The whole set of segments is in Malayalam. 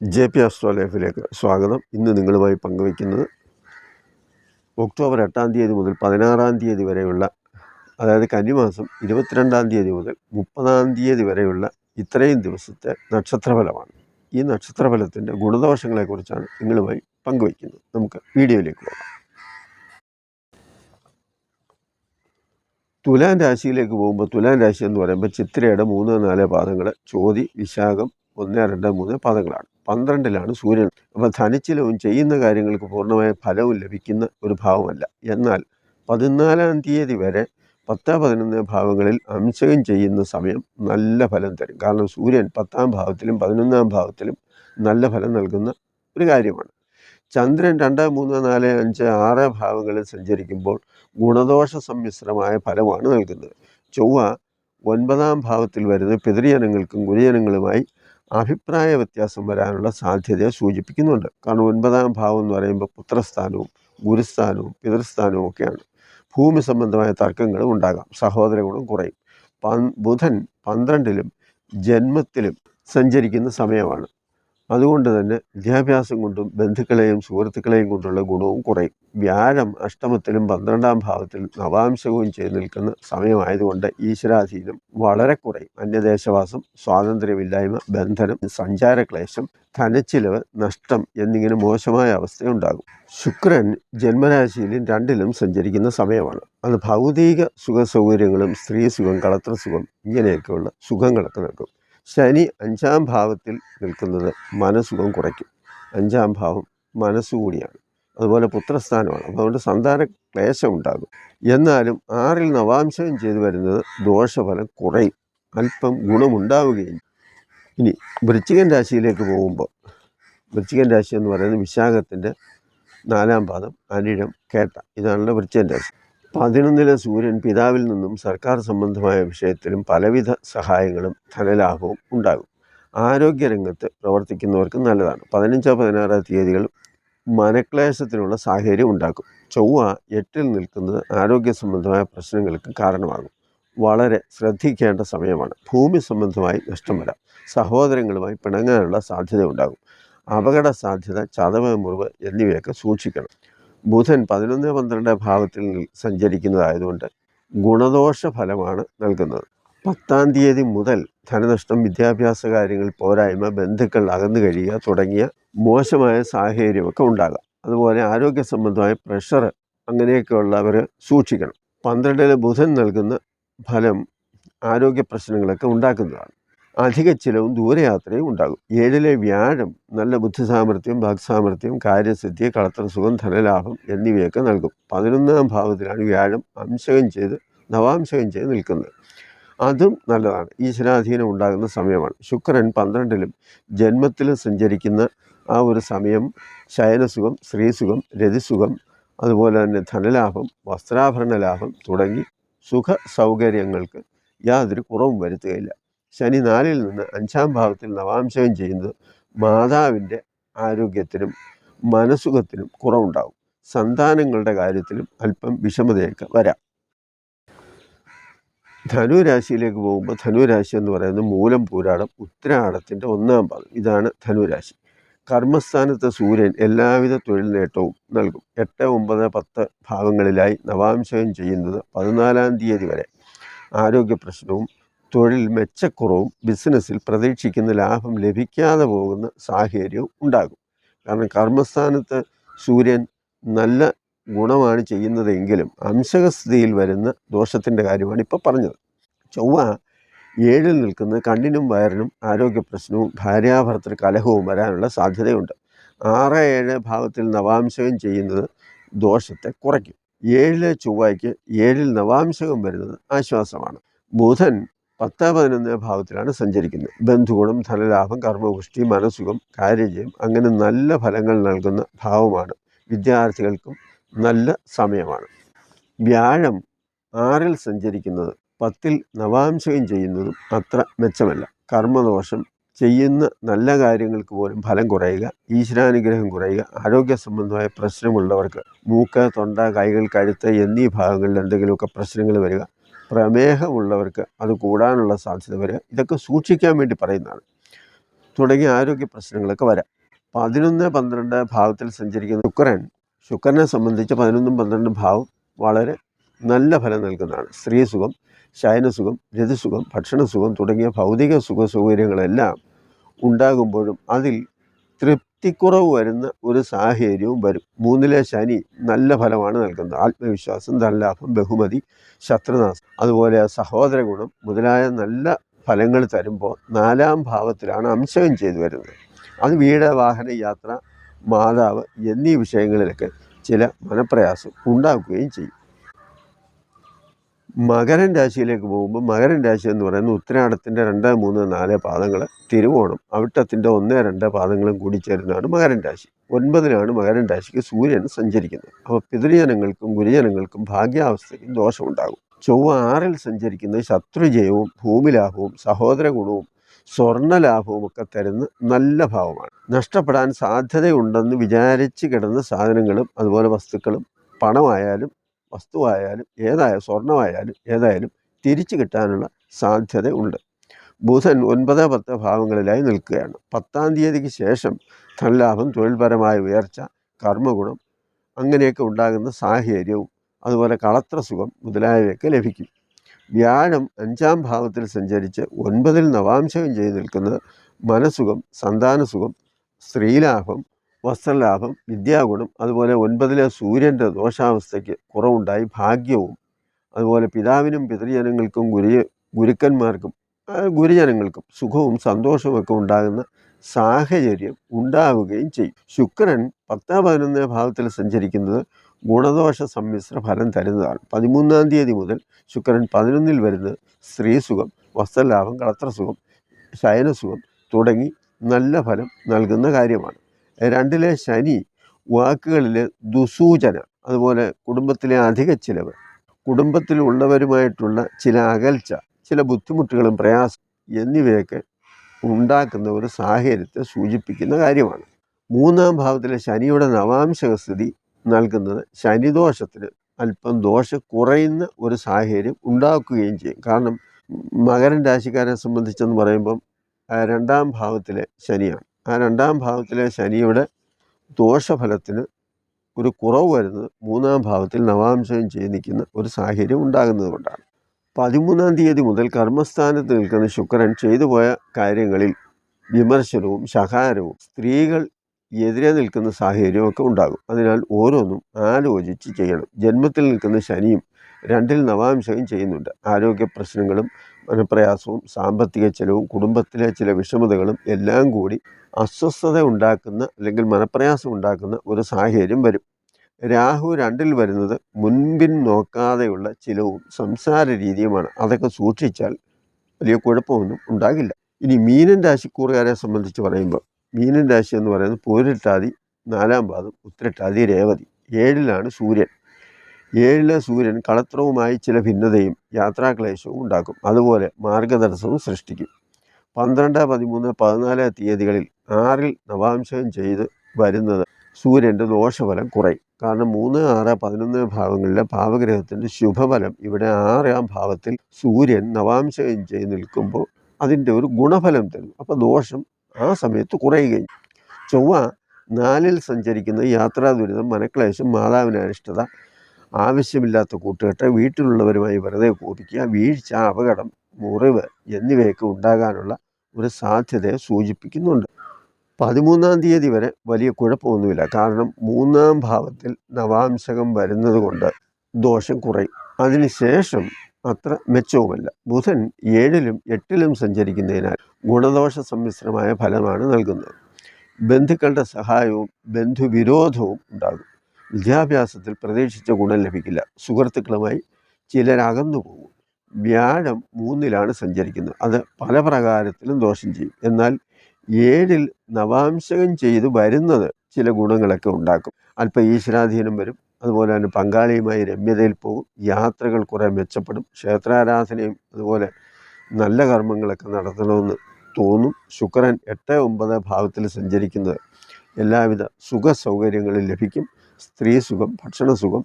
ജെ പി അസ്ട്രോലൈഫിലേക്ക് സ്വാഗതം. ഇന്ന് നിങ്ങളുമായി പങ്കുവയ്ക്കുന്നത് ഒക്ടോബർ എട്ടാം തീയതി മുതൽ പതിനാറാം തീയതി വരെയുള്ള അതായത് കന്നിമാസം ഇരുപത്തിരണ്ടാം തീയതി മുതൽ മുപ്പതാം തീയതി വരെയുള്ള ഇത്രയും ദിവസത്തെ നക്ഷത്രഫലമാണ്. ഈ നക്ഷത്രഫലത്തിന്റെ ഗുണദോഷങ്ങളെക്കുറിച്ചാണ് നിങ്ങളുമായി പങ്കുവയ്ക്കുന്നത്. നമുക്ക് വീഡിയോയിലേക്ക് പോകാം. തുലാൻ രാശിയിലേക്ക് പോകുമ്പോൾ തുലാൻ രാശി എന്ന് പറയുമ്പോൾ ചിത്രയുടെ മൂന്ന് നാല് പാദങ്ങൾ ചോതി വിശാഖം ഒന്ന് രണ്ട് മൂന്ന് പാദങ്ങളാണ്. പന്ത്രണ്ടിലാണ് സൂര്യൻ. അപ്പോൾ ധനച്ചിലവും ചെയ്യുന്ന കാര്യങ്ങൾക്ക് പൂർണമായ ഫലവും ലഭിക്കുന്ന ഒരു ഭാവമല്ല. എന്നാൽ പതിനാലാം തീയതി വരെ പത്ത് പതിനൊന്ന് ഭാവങ്ങളിൽ അംശകം ചെയ്യുന്ന സമയം നല്ല ഫലം തരും. കാരണം സൂര്യൻ പത്താം ഭാവത്തിലും പതിനൊന്നാം ഭാവത്തിലും നല്ല ഫലം നൽകുന്ന ഒരു കാര്യമാണ്. ചന്ദ്രൻ രണ്ട് മൂന്ന് നാല് അഞ്ച് ആറ് ഭാവങ്ങളിൽ സഞ്ചരിക്കുമ്പോൾ ഗുണദോഷ സമ്മിശ്രമായ ഫലമാണ് നൽകുന്നത്. ചൊവ്വ ഒൻപതാം ഭാവത്തിൽ വരുന്ന പിതൃജനങ്ങൾക്കും ഗുരുജനങ്ങളുമായി അഭിപ്രായ വ്യത്യാസം വരാനുള്ള സാധ്യതയെ സൂചിപ്പിക്കുന്നുണ്ട്. കാരണം ഒൻപതാം ഭാവം എന്ന് പറയുമ്പോൾ പുത്രസ്ഥാനവും ഗുരുസ്ഥാനവും പിതൃസ്ഥാനവും ഒക്കെയാണ്. ഭൂമി സംബന്ധമായ തർക്കങ്ങളും ഉണ്ടാകാം. സഹോദര ഗുണം കുറയും. പൻ- ബുധൻ പന്ത്രണ്ടിലും ജന്മത്തിലും സഞ്ചരിക്കുന്ന സമയമാണ്. അതുകൊണ്ട് തന്നെ വിദ്യാഭ്യാസം കൊണ്ടും ബന്ധുക്കളെയും സുഹൃത്തുക്കളെയും കൊണ്ടുള്ള ഗുണവും കുറയും. വ്യാഴം അഷ്ടമത്തിലും പന്ത്രണ്ടാം ഭാവത്തിലും നവാംശവും ചെയ്തു നിൽക്കുന്ന സമയമായതുകൊണ്ട് ഈശ്വരാധീനം വളരെ കുറയും. അന്യദേശവാസം സ്വാതന്ത്ര്യമില്ലായ്മ ബന്ധനം സഞ്ചാരക്ലേശം ധനച്ചിലവ് നഷ്ടം എന്നിങ്ങനെ മോശമായ അവസ്ഥയുണ്ടാകും. ശുക്രൻ ജന്മരാശിയിലും രണ്ടിലും സഞ്ചരിക്കുന്ന സമയമാണ്. അത് ഭൗതിക സുഖ സൗകര്യങ്ങളും സ്ത്രീ സുഖം കളത്ര സുഖം ഇങ്ങനെയൊക്കെയുള്ള സുഖങ്ങളൊക്കെ നൽകും. ശനി അഞ്ചാം ഭാവത്തിൽ നിൽക്കുന്നത് മനസുഖം കുറയ്ക്കും. അഞ്ചാം ഭാവം മനസ്സുകൂടിയാണ്. അതുപോലെ പുത്രസ്ഥാനമാണ്. അപ്പോൾ അതുകൊണ്ട് സന്താന ക്ലേശം ഉണ്ടാകും എന്നാലും ആറിൽ നവാംശം ചെയ്തു വരുന്നത് ദോഷഫലം കുറയും. അല്പം ഗുണമുണ്ടാവുകയും ഇനി വൃശ്ചികൻ രാശിയിലേക്ക് പോകുമ്പോൾ വൃശ്ചികൻ രാശി എന്ന് പറയുന്നത് വിശാഖത്തിന്റെ നാലാം പാദം അനിഴം കേട്ട. ഇതാണല്ലോ വൃശ്ചികൻ രാശി. പതിനൊന്നിലെ സൂര്യൻ പിതാവിൽ നിന്നും സർക്കാർ സംബന്ധമായ വിഷയത്തിലും പലവിധ സഹായങ്ങളും ധനലാഭവും ഉണ്ടാകും. ആരോഗ്യരംഗത്ത് പ്രവർത്തിക്കുന്നവർക്ക് നല്ലതാണ്. പതിനഞ്ചോ പതിനാറോ തീയതികൾ മനക്ലേശത്തിനുള്ള സാഹചര്യം ഉണ്ടാക്കും. ചൊവ്വ എട്ടിൽ നിൽക്കുന്നത് ആരോഗ്യ സംബന്ധമായ പ്രശ്നങ്ങൾക്ക് കാരണമാകും. വളരെ ശ്രദ്ധിക്കേണ്ട സമയമാണ്. ഭൂമി സംബന്ധമായി നഷ്ടം വരാം. സഹോദരങ്ങളുമായി പിണങ്ങാനുള്ള സാധ്യത ഉണ്ടാകും. അപകട സാധ്യത ചതവ മുറിവ് എന്നിവയൊക്കെ സൂക്ഷിക്കണം. ബുധൻ പതിനൊന്ന് പന്ത്രണ്ട് ഭാവത്തിൽ സഞ്ചരിക്കുന്നതായതുകൊണ്ട് ഗുണദോഷ ഫലമാണ് നൽകുന്നത്. പത്താം തീയതി മുതൽ ധനനഷ്ടം വിദ്യാഭ്യാസ കാര്യങ്ങൾ പോരായ്മ ബന്ധുക്കൾ അകന്നു കഴിയുക തുടങ്ങിയ മോശമായ സാഹചര്യമൊക്കെ ഉണ്ടാകാം. അതുപോലെ ആരോഗ്യ സംബന്ധമായ പ്രഷർ അങ്ങനെയൊക്കെയുള്ളവർ സൂക്ഷിക്കണം. പന്ത്രണ്ടിന് ബുധൻ നൽകുന്ന ഫലം ആരോഗ്യ പ്രശ്നങ്ങളൊക്കെ ഉണ്ടാക്കുന്നതാണ്. അധിക ചിലവും ദൂരയാത്രയും ഉണ്ടാകും. ഏഴിലെ വ്യാഴം നല്ല ബുദ്ധിസാമർഥ്യം വാക്സാമർഥ്യം കാര്യസിദ്ധി കളത്രസുഖം ധനലാഭം എന്നിവയൊക്കെ നൽകും. പതിനൊന്നാം ഭാവത്തിലാണ് വ്യാഴം അംശകം ചെയ്ത് നവാംശകം ചെയ്ത് നിൽക്കുന്നത്. അതും നല്ലതാണ്. ഈശ്വരാധീനം ഉണ്ടാകുന്ന സമയമാണ്. ശുക്രൻ പന്ത്രണ്ടിലും ജന്മത്തിലും സഞ്ചരിക്കുന്ന ആ ഒരു സമയം ശയനസുഖം സ്ത്രീസുഖം രതിസുഖം അതുപോലെ തന്നെ ധനലാഭം വസ്ത്രാഭരണ ലാഭം തുടങ്ങി സുഖ സൗകര്യങ്ങൾക്ക് യാതൊരു കുറവും വരുത്തുകയില്ല. ശനി നാലിൽ നിന്ന് അഞ്ചാം ഭാവത്തിൽ നവാംശകം ചെയ്യുന്നത് മാതാവിന്റെ ആരോഗ്യത്തിനും മനസുഖത്തിനും കുറവുണ്ടാകും. സന്താനങ്ങളുടെ കാര്യത്തിലും അല്പം വിഷമതയൊക്കെ വരാം. ധനുരാശിയിലേക്ക് പോകുമ്പോൾ ധനുരാശി എന്ന് പറയുന്നത് മൂലം പൂരാടം ഉത്തരാടത്തിന്റെ ഒന്നാം ഭാഗം. ഇതാണ് ധനുരാശി. കർമ്മസ്ഥാനത്തെ സൂര്യൻ എല്ലാവിധ തൊഴിൽ നേട്ടവും നൽകും. എട്ട് ഒമ്പത് പത്ത് ഭാവങ്ങളിലായി നവാംശകം ചെയ്യുന്നത് പതിനാലാം തീയതി വരെ. ആരോഗ്യ പ്രശ്നവും തൊഴിൽ മെച്ചക്കുറവും ബിസിനസ്സിൽ പ്രതീക്ഷിക്കുന്ന ലാഭം ലഭിക്കാതെ പോകുന്ന സാഹചര്യവും ഉണ്ടാകും. കാരണം കർമ്മസ്ഥാനത്ത് സൂര്യൻ നല്ല ഗുണമാണ് ചെയ്യുന്നതെങ്കിലും അംശകസ്ഥിതിയിൽ വരുന്ന ദോഷത്തിന്റെ കാര്യമാണ് ഇപ്പോൾ പറഞ്ഞത്. ചൊവ്വ ഏഴിൽ നിൽക്കുന്ന കണ്ണിനും വയറിനും ആരോഗ്യ പ്രശ്നവും ഭാര്യാഭർത്തൃ കലഹവും വരാനുള്ള സാധ്യതയുണ്ട്. ആറ് ഏഴ് ഭാവത്തിൽ നവാംശകം ചെയ്യുന്നത് ദോഷത്തെ കുറയ്ക്കും. ഏഴിലെ ചൊവ്വയ്ക്ക് ഏഴിൽ നവാംശകം വരുന്നത് ആശ്വാസമാണ്. ബുധൻ പത്ത് പതിനൊന്ന് ഭാവത്തിലാണ് സഞ്ചരിക്കുന്നത്. ബന്ധുഗുണം ധനലാഭം കർമ്മപുഷ്ടി മനസുഖം കാര്യജയം അങ്ങനെ നല്ല ഫലങ്ങൾ നൽകുന്ന ഭാവമാണ്. വിദ്യാർത്ഥികൾക്കും നല്ല സമയമാണ്. വ്യാഴം ആറിൽ സഞ്ചരിക്കുന്നത് പത്തിൽ നവാംശകം ചെയ്യുന്നതും അത്ര മെച്ചമല്ല. കർമ്മദോഷം ചെയ്യുന്ന നല്ല കാര്യങ്ങൾക്ക് പോലും ഫലം കുറയുക ഈശ്വരാനുഗ്രഹം കുറയുക ആരോഗ്യ സംബന്ധമായ പ്രശ്നമുള്ളവർക്ക് മൂക്ക് തൊണ്ട കൈകൾ കഴുത്ത് എന്നീ ഭാഗങ്ങളിൽ എന്തെങ്കിലുമൊക്കെ പ്രശ്നങ്ങൾ വരിക പ്രമേഹമുള്ളവർക്ക് അത് കൂടാനുള്ള സാധ്യത വരെ ഇതൊക്കെ സൂക്ഷിക്കാൻ വേണ്ടി പറയുന്നതാണ്. തുടങ്ങിയ ആരോഗ്യ പ്രശ്നങ്ങളൊക്കെ വരാം. പതിനൊന്ന് പന്ത്രണ്ട് ഭാവത്തിൽ സഞ്ചരിക്കുന്ന ശുക്രൻ ശുക്രനെ സംബന്ധിച്ച് പതിനൊന്നും പന്ത്രണ്ടും ഭാവം വളരെ നല്ല ഫലം നൽകുന്നതാണ്. സ്ത്രീസുഖം ശയനസുഖം രതിസുഖം ഭക്ഷണസുഖം തുടങ്ങിയ ഭൗതിക സുഖ സൗകര്യങ്ങളെല്ലാം ഉണ്ടാകുമ്പോഴും അതിൽ തൃപ്തിക്കുറവ് വരുന്ന ഒരു സാഹചര്യവും വരും. മൂന്നിലെ ശനി നല്ല ഫലമാണ് നൽകുന്നത്. ആത്മവിശ്വാസം ധനലാഭം ബഹുമതി ശത്രുനാശം. അതുപോലെ സഹോദര ഗുണം മുതലായ നല്ല ഫലങ്ങൾ തരുമ്പോൾ നാലാം ഭാവത്തിലാണ് അംശകം ചെയ്തു വരുന്നത്. അത് വീട് വാഹന യാത്ര മാതാവ് എന്നീ വിഷയങ്ങളിലൊക്കെ ചില മനപ്രയാസം ഉണ്ടാക്കുകയും ചെയ്യും. മകരൻ രാശിയിലേക്ക് പോകുമ്പോൾ മകരൻ രാശി എന്ന് പറയുന്നത് ഉത്തരാടത്തിന്റെ രണ്ട് മൂന്ന് നാല് പാദങ്ങൾ തിരുവോണം. അവിട്ടത്തിന്റെ ഒന്ന് രണ്ട് പാദങ്ങളും കൂടി ചേരുന്നതാണ് മകരൻ രാശി. ഒൻപതിനാണ് മകരൻ രാശിക്ക് സൂര്യൻ സഞ്ചരിക്കുന്നത്. അപ്പോൾ പിതൃജനങ്ങൾക്കും ഗുരുജനങ്ങൾക്കും ഭാഗ്യാവസ്ഥയ്ക്കും ദോഷമുണ്ടാകും. ചൊവ്വ ആറിൽ സഞ്ചരിക്കുന്നത് ശത്രുജയവും ഭൂമിലാഭവും സഹോദര ഗുണവും സ്വർണലാഭവും ഒക്കെ തരുന്ന നല്ല ഭാവമാണ്. നഷ്ടപ്പെടാൻ സാധ്യതയുണ്ടെന്ന് വിചാരിച്ച് കിടന്ന സാധനങ്ങളും അതുപോലെ വസ്തുക്കളും പണമായാലും വസ്തുവായാലും ഏതായ സ്വർണമായാലും ഏതായാലും തിരിച്ചു കിട്ടാനുള്ള സാധ്യതയുണ്ട്. ബുധൻ ഒൻപത് പത്ത് ഭാവങ്ങളിലായി നിൽക്കുകയാണ്. പത്താം തീയതിക്ക് ശേഷം ധനലാഭം തൊഴിൽപരമായ ഉയർച്ച കർമ്മഗുണം അങ്ങനെയൊക്കെ ഉണ്ടാകുന്ന സാഹചര്യവും അതുപോലെ കളത്ര സുഖം മുതലായവയൊക്കെ ലഭിക്കും. വ്യാഴം അഞ്ചാം ഭാവത്തിൽ സഞ്ചരിച്ച് ഒൻപതിൽ നവാംശകം ചെയ്ത് നിൽക്കുന്നത് മനസുഖം സന്താനസുഖം സ്ത്രീലാഭം വസ്ത്രലാഭം വിദ്യാഗുണം അതുപോലെ ഒൻപതിലെ സൂര്യന്റെ ദോഷാവസ്ഥയ്ക്ക് കുറവുണ്ടായി ഭാഗ്യവും അതുപോലെ പിതാവിനും പിതൃജനങ്ങൾക്കും ഗുരു ഗുരുക്കന്മാർക്കും ഗുരുജനങ്ങൾക്കും സുഖവും സന്തോഷവും ഉണ്ടാകുന്ന സാഹചര്യം ഉണ്ടാവുകയും ചെയ്യും. ശുക്രൻ പത്താം പതിനൊന്ന് ഭാഗത്തിൽ സഞ്ചരിക്കുന്നത് ഗുണദോഷ സമ്മിശ്ര ഫലം തരുന്നതാണ്. പതിമൂന്നാം തീയതി മുതൽ ശുക്രൻ പതിനൊന്നിൽ വരുന്നത് സ്ത്രീസുഖം വസ്ത്രലാഭം കളത്രസുഖം ശയനസുഖം തുടങ്ങി നല്ല ഫലം നൽകുന്ന കാര്യമാണ്. രണ്ടിലെ ശനി വാക്കുകളിൽ ദുസൂചന അതുപോലെ കുടുംബത്തിലെ അധിക ചിലവ് കുടുംബത്തിലുള്ളവരുമായിട്ടുള്ള ചില അകൽച്ച ചില ബുദ്ധിമുട്ടുകളും പ്രയാസം എന്നിവയൊക്കെ ഉണ്ടാക്കുന്ന ഒരു സാഹചര്യത്തെ സൂചിപ്പിക്കുന്ന കാര്യമാണ്. മൂന്നാം ഭാവത്തിലെ ശനിയുടെ നവാംശക സ്ഥിതി നൽകുന്നത് ശനിദോഷത്തിന് അല്പം ദോഷം കുറയുന്ന ഒരു സാഹചര്യം ഉണ്ടാക്കുകയും ചെയ്യും. കാരണം മകരൻ രാശിക്കാരെ സംബന്ധിച്ചെന്ന് പറയുമ്പം രണ്ടാം ഭാവത്തിലെ ശനിയാണ്. ആ രണ്ടാം ഭാവത്തിലെ ശനിയുടെ ദോഷഫലത്തിന് ഒരു കുറവ് വരുന്നത് മൂന്നാം ഭാവത്തിൽ നവാംശം ചെയ്ത് നിൽക്കുന്ന ഒരു സാഹചര്യം ഉണ്ടാകുന്നത് കൊണ്ടാണ്. പതിമൂന്നാം തീയതി മുതൽ കർമ്മസ്ഥാനത്ത് നിൽക്കുന്ന ശുക്രൻ ചെയ്തു പോയ കാര്യങ്ങളിൽ വിമർശനവും ശകാരവും സ്ത്രീകൾ എതിരെ നിൽക്കുന്ന സാഹചര്യമൊക്കെ ഉണ്ടാകും. അതിനാൽ ഓരോന്നും ആലോചിച്ച് ചെയ്യണം. ജന്മത്തിൽ നിൽക്കുന്ന ശനിയും രണ്ടിൽ നവാംശവും ചെയ്യുന്നുണ്ട്. ആരോഗ്യ പ്രശ്നങ്ങളും മനപ്രയാസവും സാമ്പത്തിക ചെലവും കുടുംബത്തിലെ ചില വിഷമതകളും എല്ലാം കൂടി അസ്വസ്ഥത ഉണ്ടാക്കുന്ന അല്ലെങ്കിൽ മനപ്രയാസം ഉണ്ടാക്കുന്ന ഒരു സാഹചര്യം വരും. രാഹു രണ്ടിൽ വരുന്നത് മുൻപിൻ നോക്കാതെയുള്ള ചിലവും സംസാര രീതിയുമാണ്. അതൊക്കെ സൂക്ഷിച്ചാൽ വലിയ കുഴപ്പമൊന്നും ഉണ്ടാകില്ല. ഇനി മീനൻ രാശിക്കൂറുകാരെ സംബന്ധിച്ച് പറയുമ്പോൾ മീനൻ രാശി എന്ന് പറയുന്നത് പൂരിട്ടാതി നാലാം പാദം ഉത്തരട്ടാതി രേവതി. ഏഴിലാണ് സൂര്യൻ. ഏഴിലെ സൂര്യൻ കളത്രവുമായി ചില ഭിന്നതയും യാത്രാക്ലേശവും ഉണ്ടാക്കും. അതുപോലെ മാർഗതടസ്സവും സൃഷ്ടിക്കും. പന്ത്രണ്ട് പതിമൂന്ന് പതിനാല് തീയതികളിൽ ആറിൽ നവാംശം ചെയ്ത് വരുന്നത് സൂര്യന്റെ ദോഷഫലം കുറയും. കാരണം മൂന്ന് ആറ് പതിനൊന്ന് ഭാവങ്ങളിലെ ഭാവഗ്രഹത്തിന്റെ ശുഭഫലം ഇവിടെ ആറാം ഭാവത്തിൽ സൂര്യൻ നവാംശം ചെയ്ത് നിൽക്കുമ്പോൾ അതിന്റെ ഒരു ഗുണഫലം തരും. അപ്പോൾ ദോഷം ആ സമയത്ത് കുറയുകയും ചൊവ്വ നാലിൽ സഞ്ചരിക്കുന്ന യാത്രാ ദുരിതം മനക്ലേശം മാതാവിനെ അനിഷ്ടത ആവശ്യമില്ലാത്ത കൂട്ടുകെട്ട് വീട്ടിലുള്ളവരുമായി വെറുതെ കോപിക്കുക വീഴ്ച അപകടം മുറിവ് എന്നിവയൊക്കെ ഉണ്ടാകാനുള്ള ഒരു സാധ്യതയെ സൂചിപ്പിക്കുന്നുണ്ട്. പതിമൂന്നാം തീയതി വരെ വലിയ കുഴപ്പമൊന്നുമില്ല. കാരണം മൂന്നാം ഭാവത്തിൽ നവാംശകം വരുന്നത് കൊണ്ട് ദോഷം കുറയും. അതിനുശേഷം അത്ര മെച്ചവുമല്ല. ബുധൻ ഏഴിലും എട്ടിലും സഞ്ചരിക്കുന്നതിനാൽ ഗുണദോഷ സമ്മിശ്രമായ ഫലമാണ് നൽകുന്നത്. ബന്ധുക്കളുടെ സഹായവും ബന്ധുവിരോധവും ഉണ്ടാകും. വിദ്യാഭ്യാസത്തിൽ പ്രതീക്ഷിച്ച ഗുണം ലഭിക്കില്ല. സുഹൃത്തുക്കളുമായി ചിലരകന്നു പോകും. വ്യാഴം മൂന്നിലാണ് സഞ്ചരിക്കുന്നത്. അത് പല പ്രകാരത്തിലും ദോഷം ചെയ്യും. എന്നാൽ ഏഴിൽ നവാംശകം ചെയ്ത് വരുന്നത് ചില ഗുണങ്ങളൊക്കെ ഉണ്ടാക്കും. അല്പം ഈശ്വരാധീനം വരും. അതുപോലെ തന്നെ പങ്കാളിയുമായി രമ്യതയിൽ പോകും. യാത്രകൾ കുറേ മെച്ചപ്പെടും. ക്ഷേത്രാരാധനയും അതുപോലെ നല്ല കർമ്മങ്ങളൊക്കെ നടത്തണമെന്ന് തോന്നും. ശുക്രൻ എട്ട് ഒമ്പത് ഭാവത്തിൽ സഞ്ചരിക്കുന്നത് എല്ലാവിധ സുഖ സൗകര്യങ്ങളും ലഭിക്കും. സ്ത്രീ സുഖം ഭക്ഷണസുഖം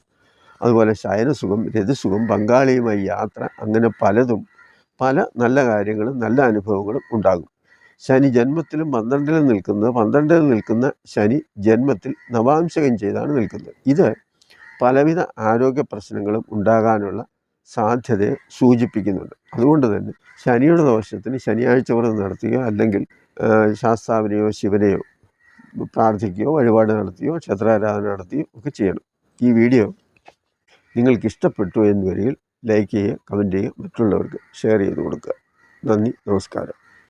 അതുപോലെ ശയനസുഖം രതിസുഖം പങ്കാളിയുമായി യാത്ര അങ്ങനെ പലതും പല നല്ല കാര്യങ്ങളും നല്ല അനുഭവങ്ങളും ഉണ്ടാകും. ശനി ജന്മത്തിലും പന്ത്രണ്ടിലും നിൽക്കുന്നത് പന്ത്രണ്ടിൽ നിൽക്കുന്ന ശനി ജന്മത്തിൽ നവാംശകം ചെയ്താണ് നിൽക്കുന്നത്. ഇത് പലവിധ ആരോഗ്യ പ്രശ്നങ്ങളും ഉണ്ടാകാനുള്ള സാധ്യതയെ സൂചിപ്പിക്കുന്നുണ്ട്. അതുകൊണ്ട് തന്നെ ശനിയുടെ ദോഷത്തിന് ശനിയാഴ്ച വ്രതം നടത്തുകയോ അല്ലെങ്കിൽ ശാസ്താവിനെയോ ശിവനെയോ പ്രാർത്ഥിക്കുകയോ വഴിപാട് നടത്തുകയോ ക്ഷേത്രാരാധന നടത്തുകയോ ഒക്കെ ചെയ്യണം. ഈ വീഡിയോ നിങ്ങൾക്ക് ഇഷ്ടപ്പെട്ടു എന്ന് വരികിൽ ലൈക്ക് ചെയ്യുക കമന്റ് ചെയ്യുക മറ്റുള്ളവർക്ക് ഷെയർ ചെയ്ത് കൊടുക്കുക. നന്ദി നമസ്കാരം.